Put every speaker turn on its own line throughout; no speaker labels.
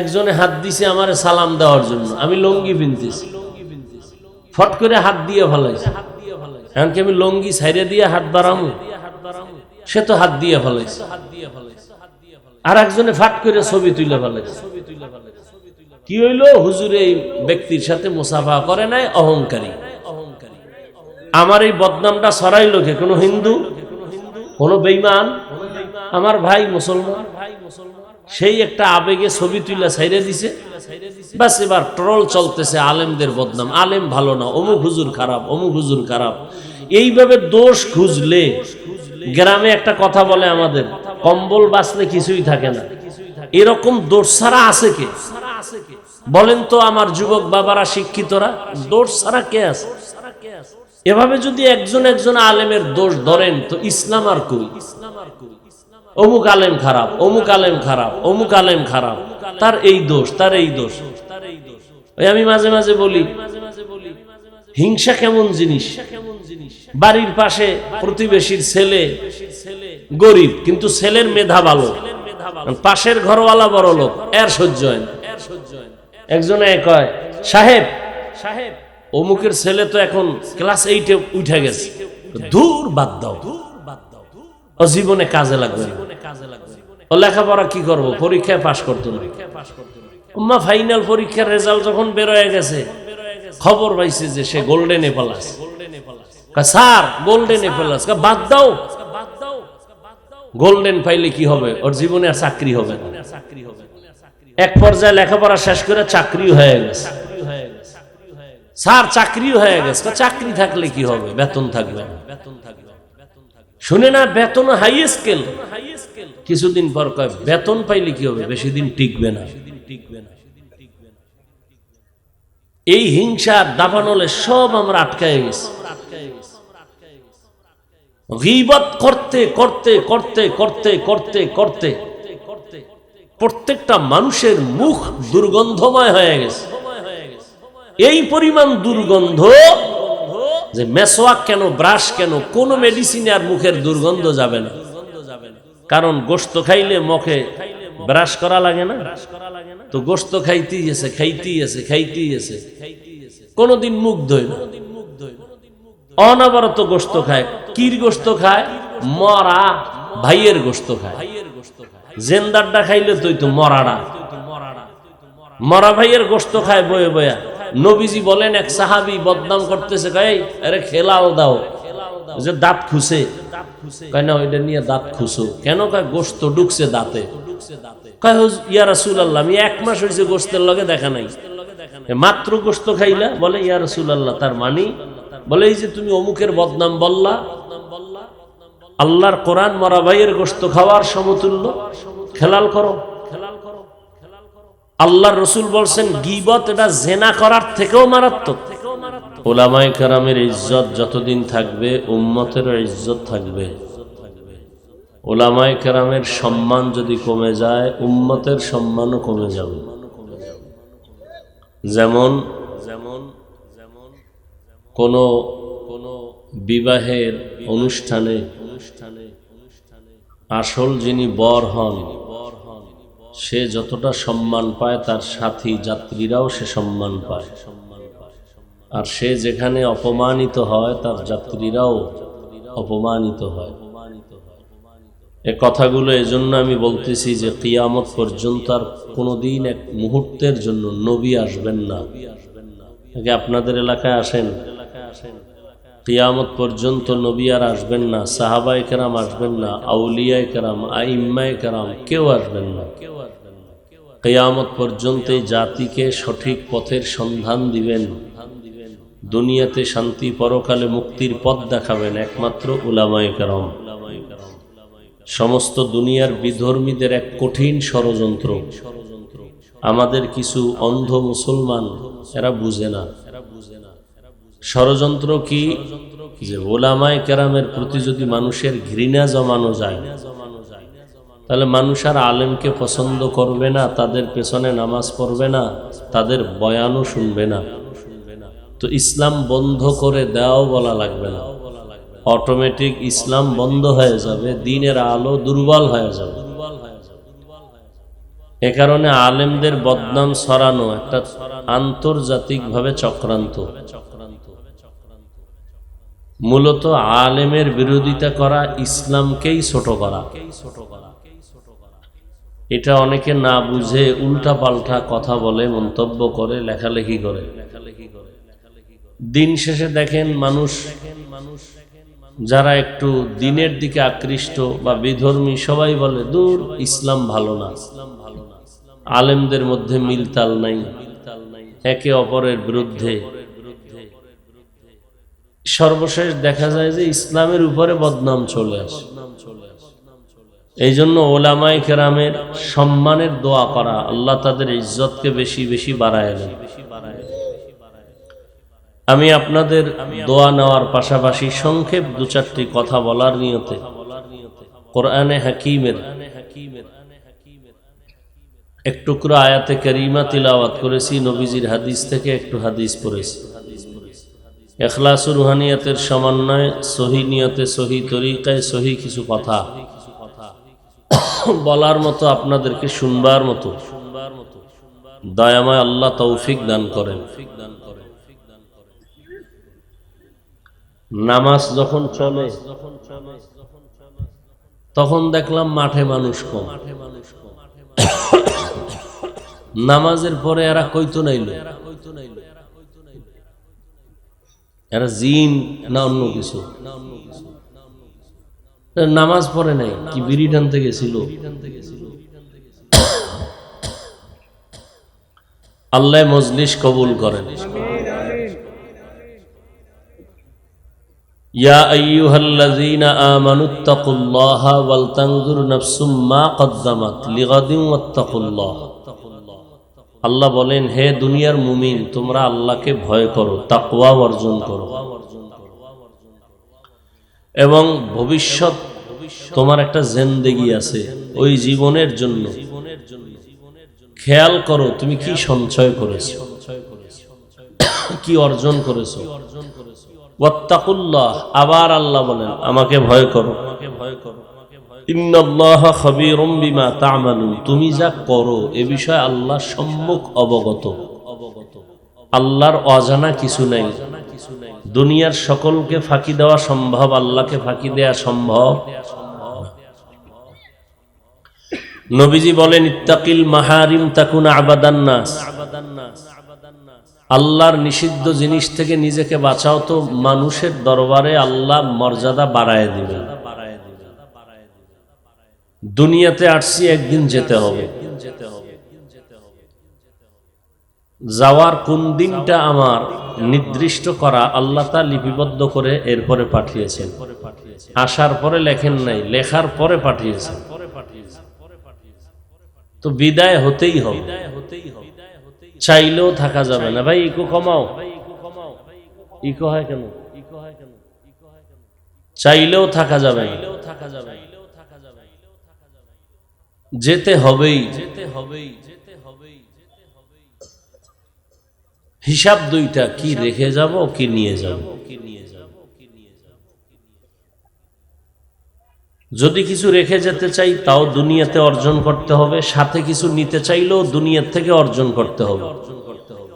একজনে হাত দিছে আমার সালাম দেওয়ার জন্য। আমি লঙ্গি পিনতেছি। ফট করে হাত দিয়ে ফেলাইছে। এমনকি আমি লঙ্গি সাইডে দিয়ে হাত বাড়ামু? সে তো হাত দিয়ে ফেলাইছে। আর একজনে ফাট করে ছবি তুলে ফেলাইছে। কি হইল? হুজুর এই ব্যক্তির সাথে মুসাফা করে নাই, অহংকারী। আমার এই বদনামটা সরাইলো কে? কোনো হিন্দু? কোনো বেইমান আমার ভাই মুসলমান ভাই মুসলমান? সেই একটা আবেগে ছবি তুলে ছাইরে দিছে। বাস এবার ট্রল চলতেছে আলেমদের বদনাম। আলেম ভালো না, অমুক হুজুর খারাপ, অমুক হুজুর খারাপ। এইভাবে দোষ খুঁজলে গ্রামে একটা কথা বলে আমাদের, কম্বল বাঁচলে কিছুই থাকে না। এরকম দোষ ছাড়া আছে কে? বলেন তো আমার যুবক বাবারা, শিক্ষিতরা, দোষ ছাড়া কে আছে? এভাবে যদি একজন একজন আলেমের দোষ ধরেন, তো ইসলাম আর কই? অমুক আলেম খারাপ, অমুক আলেম খারাপ, অমুক আলেম খারাপ। তার এই দোষ, তার এই দোষ। ওই আমি মাঝে মাঝে বলি, হিংসা কেমন জিনিস? বাড়ির পাশে প্রতিবেশীর ছেলে গরিব, কিন্তু ছেলের মেধা ভালো। পাশের ঘরওয়ালা বড় লোক, এর সহ্য হয় না। একজনে কয় সাহেব সাহেব, অমুকের ছেলে তো এখন ক্লাস এইটে উঠে গেছে। দূর বাদ দাও। জীবনে কাজে লাগবে ও লেখাপড়া কি করব? পরীক্ষায় পাশ করতো না উম্মা ফাইনাল পরীক্ষার রেজাল্ট যখন বের হয়ে গেছে, খবর পাইছে যে সে গোল্ডেন এপালাস স্যার গোল্ডেন বাদ দাও। গোল্ডেন পাইলে কি হবে? ওর জীবনে আর চাকরি হবে না। এক পর্যায়ে লেখাপড়া শেষ করে চাকরি হয়ে গেছে। স্যার চাকরি হয়ে গেছে। চাকরি থাকলে কি হবে? বেতন থাকবে না। শুনে না, বেতন হাই স্কেল কিছুদিন পর কয়, বেতন পাইলে কি হবে? বেশি দিন টিকবে না। এই হিংসার দাবানলে সব আমরা আটকায় গেছি। করতে করতে করতে করতে করতে করতে প্রত্যেকটা মানুষের মুখ দুর্গন্ধময় হয়ে গেছে। এই পরিমাণ দুর্গন্ধ যে মেসোয়াক কেন, ব্রাশ কেন, কোন মেডিসিনে আর মুখের দুর্গন্ধ যাবে না। কারণ গোস্ত খাইলে মুখে ব্রাশ করা লাগে না। তো গোস্ত খাইতেই আছে খাইতেই আছে খাইতেই আছে। কোনদিন মুখ ধোয় না। অনবরত গোস্ত খায়। কির গোস্ত খায়? মরা ভাইয়ের গোস্ত খায়। জেন্দারটা খাইলে তুই তো মরাড়া মরা ভাইয়ের গোস্ত খায় বয়ে বয়া। নবীজি বলেন, এক সাহাবি বদনাম করতেছে, কয় আরে খেলাও দাও। যে দাঁত খুসে কয় ওইটা নিয়ে দাঁত খুসো কেন? কয় গোস্ত ঢুকছে দাঁতে। কয় আল্লাহ আমি এক মাস হয়েছে গোস্তের লগে দেখা নাই। মাত্র বলে আল্লাহ তার মানি? বলে, এই যে তুমি অমুকের বদনাম বললা, আল্লাহর কোরআন মরা ভাইয়ের গোস্ত খাওয়ার সমতুল্য। খেলাল করো। আল্লাহর রসুল বলছেন, গিবত এটা জেনা করার থেকেও মারাত্মক। ওলামাই কারামের ইজ্জত যতদিন থাকবে, উম্মতের ইজ্জত থাকবে। ওলামাই কারামের সম্মান যদি কমে যায়, উম্মতের সম্মানও কমে যাবে। যেমন যেমন যেমন কোনো কোনো বিবাহের অনুষ্ঠানে অনুষ্ঠানে আসল যিনি বর হন সে যতটা সম্মান পায়, তার সাথী যাত্রীরাও সে সম্মান পায়। আর সে যেখানে অপমানিত হয়, তার যাত্রীরাও অপমানিত হয়। এ কথাগুলো এজন্য আমি বলতেছি যে, কিয়ামত পর্যন্ত আর কোনোদিন এক মুহূর্তের জন্য নবী আসবেন না। আগে আপনাদের এলাকায় আসেন। কিয়ামত পর্যন্ত নবী আর আসবেন না সাহাবাই কেরাম আসবেন না, আউলিয়ায় কেরাম, আইম্মায় কেরাম কেউ আসবেন না। কিয়ামত পর্যন্ত এই জাতিকে সঠিক পথের সন্ধান দিবেন। দুনিয়াতে শান্তি পরকালে মুক্তির পথ দেখাবেন একমাত্র উলামায়ে কেরাম। সমস্ত দুনিয়ার বিধর্মীদের এক কঠিন ষড়যন্ত্র। আমাদের কিছু অন্ধ মুসলমান এরা বুঝে না। ষড়যন্ত্র কি? যে ওলামায় কেরামের প্রতি যদি মানুষের ঘৃণা জমানো যায়, তাহলে মানুষ আর আলেমকে পছন্দ করবে না, তাদের পেছনে নামাজ পড়বে না, তাদের বয়ানও শুনবে না। তো ইসলাম বন্ধ করে দেওয়াও বলা লাগবে না। অটোমেটিক ইসলাম বন্ধ হয়ে যাবে, দিনের আলো দুর্বল হয়ে যাবে। এ কারণে আলেমদের বদনাম সরানো একটা আন্তর্জাতিকভাবে চক্রান্ত। মূলত আলেমের বিরোধিতা করা, ইসলামকেই ছোট করা। এটা অনেকে না বুঝে উল্টা পাল্টা কথা বলে, মন্তব্য করে, লেখালেখি করে। দিন শেষে দেখেন মানুষ, যারা একটু দিনের দিকে আকৃষ্ট বা বিধর্মী, সবাই বলে, দূর, ইসলাম ভালো না। আলেমদের মধ্যে মিলতাল নাই। একে অপরের বিরুদ্ধে সর্বশেষ দেখা যায় যে ইসলামের উপরে বদনাম চলে আসে। এই জন্য ওলামাই কেরামের সম্মানের দোয়া করা, আল্লাহ তাদের ইজ্জতকে বেশি বেশি বাড়ায় দেন। আমি আপনাদের দোয়া নেওয়ার পাশাপাশি সংক্ষেপ দু চারটি কথা বলার নিয়তে কোরআনে হাকিমের এক টুকরো আয়াতে করিমা তিলাওয়াত করেছি, নবীজির হাদিস থেকে একটু হাদিস পড়েছি। এখলাস রুহানিয়াতের সমন্বয়ে সহি নিয়তে, সহি তরিকায় সহি কিছু কথা বলার মতো আপনাদেরকে শুনবার মতো। দয়াময় আল্লাহ তৌফিক দান করেন। নামাজ যখন চলে, তখন দেখলাম মাঠে মানুষ কম। নামাজের পরে এরা কইতো নাইল এরা জিন না অন্য কিছু। নামাজ পড়ে নাই, কি বিড়ি টানতে গেছিল। আল্লাহ মজলিস কবুল করেন। ইয়া আইয়ুহাল্লাযীনা আমানুত্তাকুল্লাহা ওয়াল তানজুর নাফসুম মা কদ্দামাত লিগাদিন ওয়াত্তাকুল্লাহ। আল্লাহ বলেন, হে দুনিয়ার মুমিন, তোমরা আল্লাহকে ভয় করো, তাকওয়া অর্জন করো। এবং ভবিষ্যৎ তোমার একটা জেন্দেগি আছে, ওই জীবনের জন্য। খেয়াল করো, তুমি কি সঞ্চয় করেছ? কি অর্জন করেছ? ওয়াত্তাকুল্লাহ, আবার আল্লাহ বলেন, আমাকে ভয় করো। আমাকে ভয় খাবীরুম তুমি যা করো, এ বিষয়ে আল্লাহ সম্মুখ অবগত। আল্লাহর অজানা কিছু নাই। দুনিয়ার সকলকে ফাঁকি দেওয়া সম্ভব, আল্লাহকে ফাঁকি দেওয়া সম্ভব। নবীজি বলেন, ইত্তাকিল মাহারিম তাকুন আবাদান নাস। আল্লাহর নিষিদ্ধ জিনিস থেকে নিজেকে বাঁচাও তো মানুষের দরবারে আল্লাহ মর্যাদা বাড়ায় দিবেন। দুনিয়াতে আসছি, একদিন যেতে হবে। যাওয়ার কোন দিনটা আমার নির্দিষ্ট করা আল্লাহ তা লিপিবদ্ধ করে এরপরে পাঠিয়েছেন। আসার পরে লেখেন নাই, লেখার পরে পাঠিয়েছেন। তো বিদায় হতেই হবে। চাইলেও থাকা যাবে না। ভাই, ইকো কমাও। ইকো হয় কেন? চাইলেও থাকা যাবে না। যেতে হবেই। যেতে হবেই যেতে হবেই হিসাব দুইটা কি রেখে যাব কি নিয়ে যাব। কি নিয়ে যাব কি নিয়ে যাব যদি কিছু রেখে যেতে চাই তাও দুনিয়াতে অর্জন করতে হবে। সাথে কিছু নিতে চাইলেও দুনিয়ার থেকে অর্জন করতে হবে। অর্জন করতে হবে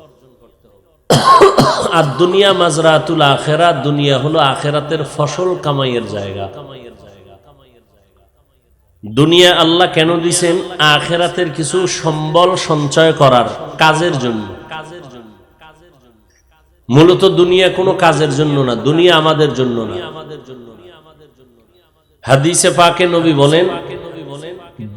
আর দুনিয়া মাজরাতুল আখেরা দুনিয়া হলো আখেরাতের ফসল কামাইয়ের জায়গা। দুনিয়া আল্লাহ কেন দিছেন? আখেরাতের কিছু সম্বল সঞ্চয় করার কাজের জন্য। মূলত দুনিয়া কোনো কাজের জন্য না, দুনিয়া আমাদের জন্য না। হাদিসে পাকে নবী বলেন,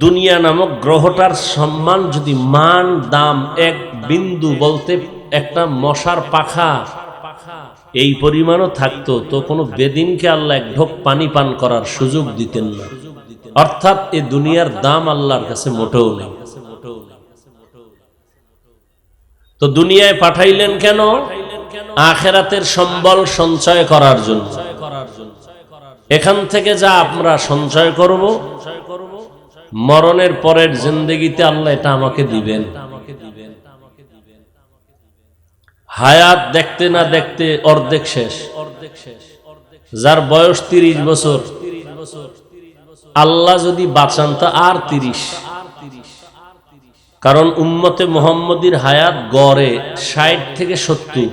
দুনিয়া নামক গ্রহটার সম্মান যদি মান, দাম এক বিন্দু বলতে একটা মশার পাখা, এই পরিমাণও থাকতো, তো কোনো বেদিনকে আল্লাহ এক ঢোক পানি পান করার সুযোগ দিতেন না। অর্থাৎ এ দুনিয়ার দাম আল্লাহর কাছে মোটেও নেই। তো দুনিয়ায় পাঠাইলেন কেন? আখেরাতের সম্বল সঞ্চয় করার জন্য। এখান থেকে যা আমরা সঞ্চয় করব, মরণের পরের জিন্দগিতে আল্লাহ এটা আমাকে দিবেন। হায়াত দেখতে না দেখতে অর্ধেক শেষ। যার বয়স তিরিশ বছর আল্লাহ যদি বাঁচান তা আর তিরিশ। কারণ উম্মতে মোহাম্মদীর হায়াত গড়ে ষাট থেকে সত্তর।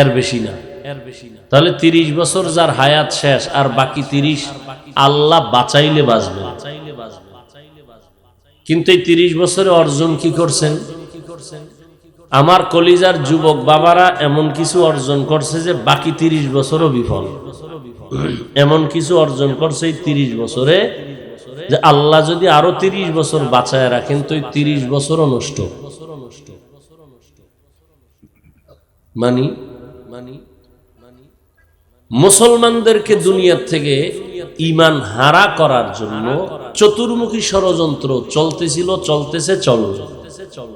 এর বেশি না। তাহলে তিরিশ বছর যার হায়াত শেষ, আর বাকি তিরিশ আল্লাহ বাঁচাইলে বাঁচবে। কিন্তু এই তিরিশ বছরে অর্জন কি করছেন? আমার কলিজার যুবক বাবারা এমন কিছু অর্জন করছে যে বাকি তিরিশ বছরও বিফল। এমন কিছু অর্জন করছে তিরিশ বছরে যে আল্লাহ যদি আরও তিরিশ বছর বাঁচায় রাখেন তো তিরিশ বছরও নষ্ট। মানি মানি? মুসলমানদেরকে দুনিয়ার থেকে ইমান হারা করার জন্য চতুর্মুখী ষড়যন্ত্র চলতেছিল, চলতেছে, চলবে।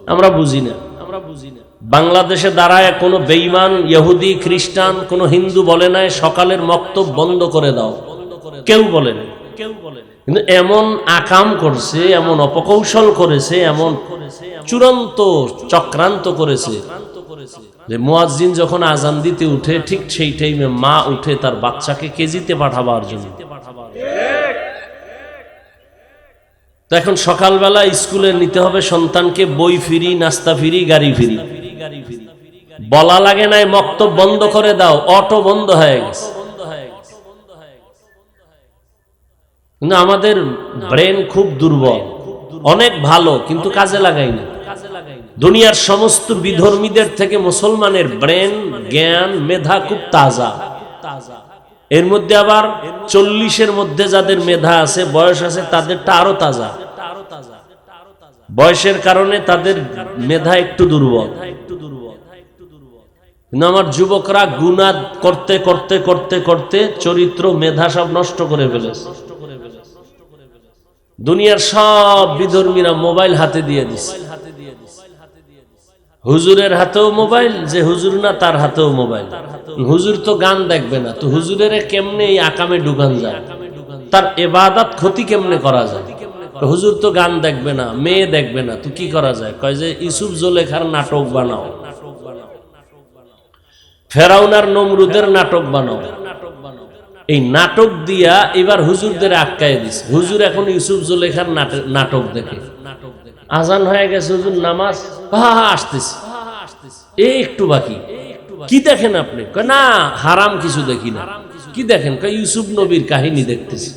আমরা বুঝি না। আমরা বুঝি না। বাংলাদেশে দাঁড়ায় কোনো বেইমান ইহুদি খ্রিস্টান কোনো হিন্দু বলে নাই সকালের মক্তব বন্ধ করে দাও। কেউ বলে না কেউ বলে কিন্তু এমন আকাম করছে এমন অপকৌশল করেছে এমন চূড়ান্ত চক্রান্ত করেছে যে মুয়াজ্জিন যখন আজান দিতে উঠে ঠিক সেই টাইমে মা উঠে তার বাচ্চাকে কেজিতে পাঠাবার জন্য। তো এখন সকালবেলা স্কুলে নিতে হবে সন্তানকে বই ফিরি, নাস্তা ফিরি, গাড়ি ফিরি। বলা লাগে নাই, মক্তব বন্ধ করে দাও, অটো বন্ধ হয়ে গেছে। কিন্তু আমাদের ব্রেন খুব দুর্বল। অনেক ভালো, কিন্তু কাজে লাগাই না। দুনিয়ার সমস্ত বিধর্মীদের থেকে মুসলমানের ব্রেন, জ্ঞান, মেধা খুব তাজা। এর মধ্যে আবার চল্লিশের মধ্যে যাদের মেধা আছে, বয়স আছে, তাদেরটা আরও তাজা। বয়সের কারণে তাদের মেধা একটু দুর্বল। কিন্তু আমার যুবকরা গুণা করতে করতে করতে করতে চরিত্র, মেধা সব নষ্ট করে ফেলেছে। দুনিয়ার সব বিধর্মীরা মোবাইল হাতে দিয়ে দিছে। হুজুরের হাতেও মোবাইল, যে হুজুর না, তার হাতেও মোবাইল। হুজুর তো গান দেখবে না, তো হুজুরের কেমনে এই আকামে ঢুকান যায়? তার এবাদাত ক্ষতি কেমনে করা যায়? হুজুর তো গান দেখবে না, মেয়ে দেখবে না, তো কি করা যায়? কয় যে ইসুফ জোলেখার নাটক বানাও। ফেরাউনার নমরুদের নাটক বানাও। এই নাটক দিয়া এবার হুজুরদের আটকায় দিছে। হুজুর এখন ইউসুফ জোলেখার নাটক দেখে। আজান হয়ে গেছে, হুজুর, নামাজ। হা হা, আসতেছে। এই একটু বাকি। কি দেখেন আপনি? না, হারাম কিছু দেখি না। কি দেখেন? ইউসুফ নবীর কাহিনী দেখতেছি।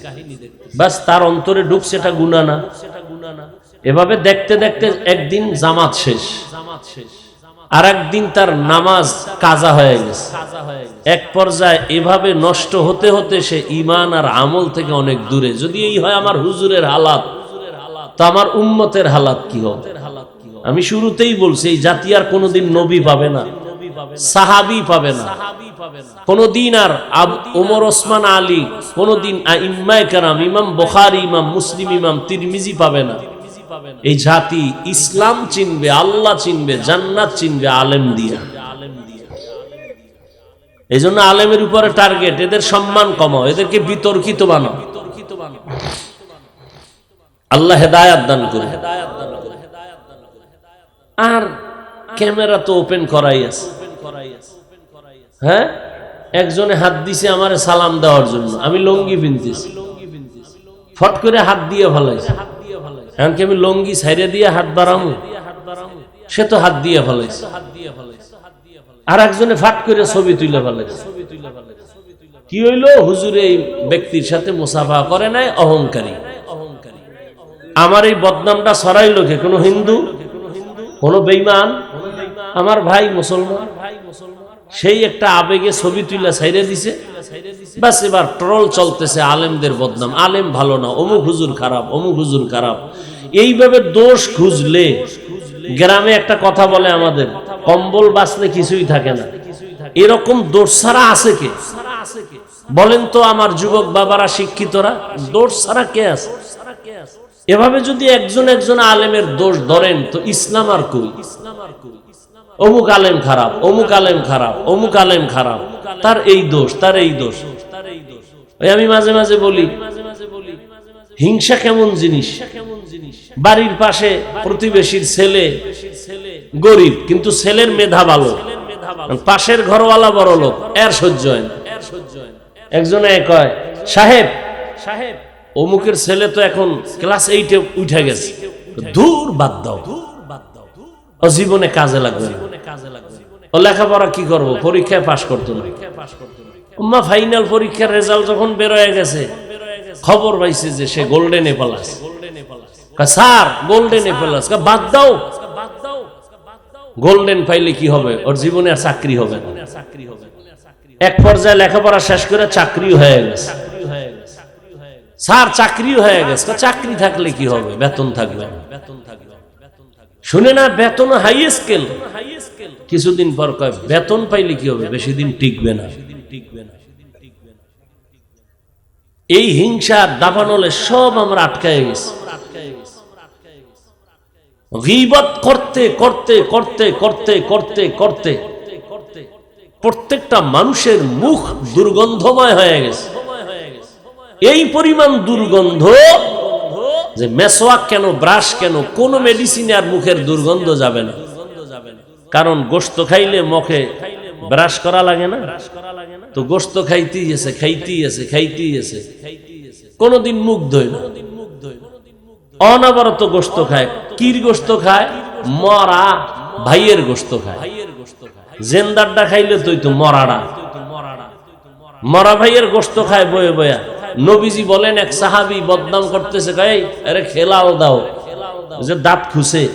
বাস, তার অন্তরে ঢুক সেটা গুণা না। এভাবে দেখতে দেখতে একদিন জামাত শেষ। আর একদিন তার নামাজ কাজা হয়ে গেছে। এক পর্যায়ে এভাবে নষ্ট হতে হতে সে ইমান আর আমল থেকে অনেক দূরে। যদি এই হয় আমার হুজুরের হালাত। তো আমার উম্মতের হালাত কি হবে? আমি শুরুতেই বলছি, এই জাতি আর কোনোদিন নবী পাবে না, সাহাবি পাবে না। কোনদিন আর ওমর, ওসমান, আলী, কোনদিন ইম্মায় ইমাম বখারি, ইমাম মুসলিম, ইমাম তিরমিজি পাবে না। এই জাতি ইসলাম চিনবে, আল্লাহ চিনবে, জান্নাত চিনবে, আলেম দিয়া। এই জন্য আলেমের উপরে টার্গেট, এদের সম্মান কমাও, এদেরকে বিতর্কিত বানাও। আল্লাহ হেদায়াত দান করে। আর ক্যামেরা তো ওপেন করাই আছে। হ্যাঁ? একজনে হাত দিছে আমার সালাম দেওয়ার জন্য। আমি লঙ্গি পিনতেছি। ফট করে হাত দিয়ে ফেলাইছে। এমনকি আমি লঙ্গি সাইডে দিয়ে হাত বাড়ামু? সে তো হাত দিয়ে ফেলাইছে। আর একজনে ফাট করে ছবি তুলে ফেলাইছে। কি হইল? হুজুর এই ব্যক্তির সাথে মুসাফা করে নাই, অহংকারী। আমার এই বদনামটা সরাইলো কে কোনো হিন্দু, কোনো বেইমান আমার ভাই মুসলমান, সেই একটা আবেগে ছবি তুলে ছাইরে দিছে। বাস এবার ট্রল চলতেছে আলেমদের বদনাম। আলেম ভালো না, অমুক হুজুর খারাপ, অমুক হুজুর খারাপ। এইভাবে দোষ খুঁজলে, গ্রামে একটা কথা বলে আমাদের, কম্বল বাঁচলে কিছুই থাকে না। এরকম দোষ ছাড়া আছে কে? বলেন তো আমার যুবক বাবারা, শিক্ষিতরা, দোষ ছাড়া কে আছে? এভাবে যদি একজন একজন আলেমের দোষ ধরেন, তো ইসলাম আর কই? অমুক আলেম খারাপ, অমুক আলেম খারাপ, অমুক আলেম খারাপ। তার এই দোষ, তার এই দোষ। ওই আমি মাঝে মাঝে বলি, হিংসা কেমন জিনিস? বাড়ির পাশে প্রতিবেশীর ছেলে গরিব, কিন্তু ছেলের মেধা ভালো। পাশের ঘরওয়ালা বড় লোক এর সহ্য হয় একজনে কয় সাহেব সাহেব অমুকের ছেলে তো এখন ক্লাস এইটে উঠে গেছে। দূর বাদ দাও। জীবনে কাজে লাগবে ও লেখাপড়া কি করব? পরীক্ষায় পাশ করতো না। উম্মা ফাইনাল পরীক্ষার রেজাল্ট যখন বের হয়ে গেছে, খবর পাইছে যে সে গোল্ডেনে পালাস স্যার গোল্ডেনে পালাস বাদ দাও। গোল্ডেন পাইলে কি হবে? ওর জীবনে আর চাকরি হবে না। এক পর্যায়ে লেখাপড়া শেষ করে চাকরিও হয়ে গেছে। স্যার চাকরিও হয়ে গেছে। চাকরি থাকলে কি হবে? বেতন থাকবে না। শুনে না, বেতন হাই স্কেল। কিছুদিন পর কয়, বেতন পাইলে কি হবে? বেশি দিন টিকবে না। এই হিংসার দাবানলে সব আমরা আটকায় গেছি। করতে করতে করতে করতে করতে করতে প্রত্যেকটা মানুষের মুখ দুর্গন্ধময় হয়ে গেছে। এই পরিমাণ দুর্গন্ধ, যে মেসোয়াক কেন, ব্রাশ কেন, কোন মেডিসিনে আর মুখের দুর্গন্ধ যাবে না। কারণ গোস্ত খাইলে মুখে ব্রাশ করা লাগে না। তো গোস্ত খাইতেই আছে খাইতেই আছে খাইতেই আছে। কোনদিন মুখ ধোয় না। অনবরত গোস্ত খায়। কির গোস্ত খায়? মরা ভাইয়ের গোস্ত খায়। জেন্দারটা খাইলে তুই তো মরাডা। মরা ভাইয়ের গোস্ত খায় বয়ে বয়া। নবীজি বলেন, এক সাহাবি বদনাম করতেছে, কয়, আরে খেলাও দাও। যে দাঁত খুসে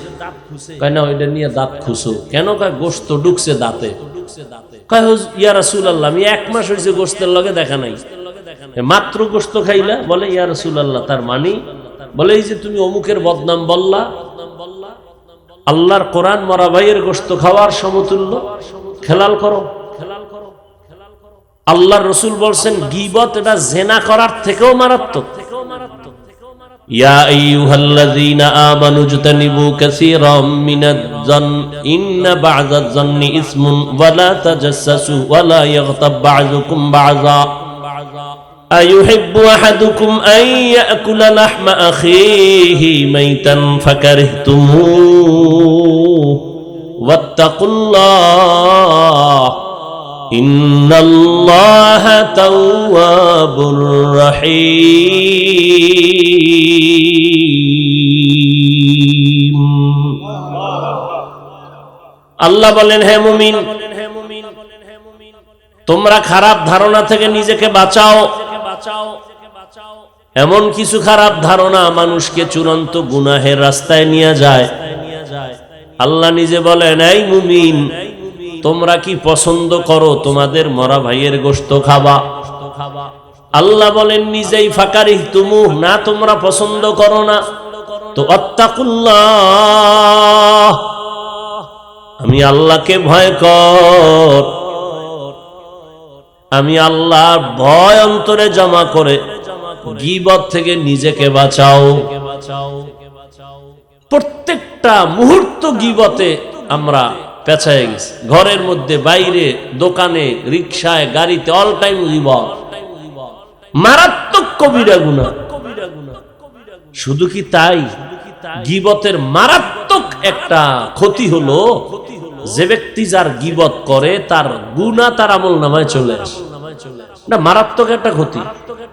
কয় ওইটা নিয়ে দাঁত খুসো কেন? কয়, গোস্ত ঢুকছে দাঁতে। লগে দেখা নাই। মাত্র বলে রাসূল আল্লাহ তার মানি? বলে, এই যে তুমি অমুকের বদনাম বললা, আল্লাহর কোরআন মরা ভাইয়ের গোস্ত খাওয়ার সমতুল্য। খেলাল করো। আল্লাহর রসুল বলছেন গিবত এটা জেনা করার থেকেও মারাত্মক يا أيها الذين آمنوا اجتنبوا كثيرا من الظن إن بعض الظن إثم ولا تجسسوا ولا يغتب بعضكم بعضا أيحب أحدكم أن يأكل لحم أخيه ميتا فكرهتموه واتقوا الله إن الله تواب رحيم আল্লাহ বলেন হে মুমিন তোমরা খারাপ ধারণা থেকে নিজেকে বাঁচাও এমন কিছু খারাপ ধারণা মানুষকে চূড়ান্ত গুনাহের রাস্তায় নিয়ে যায় আল্লাহ নিজে বলেন এই মুমিন তোমরা কি পছন্দ করো? তোমাদের মরা ভাইয়ের গোস্ত খাবা। আল্লাহ বলেন, নিজেই ফাকারি তুমু না, তোমরা পছন্দ করো না। তো অত্তাকুল্লাহ। আমি আল্লাহকে ভয় কর। আমি আল্লাহর ভয় অন্তরে জমা করে গিবত থেকে নিজেকে বাঁচাও। প্রত্যেকটা মুহূর্ত গিবতে আমরা পেঁচায় গেছি। ঘরের মধ্যে, বাইরে, দোকানে রিক্সায় গাড়িতে অল টাইম গিবত মারাত্মক কবিরা গুণা শুধু কি তাই? গিবতের মারাত্মক একটা ক্ষতি হলো, যে ব্যক্তি যার গিবত করে, তার গুণা তার আমল নামায় চলে আসে। না মারাত্মক একটা ক্ষতি।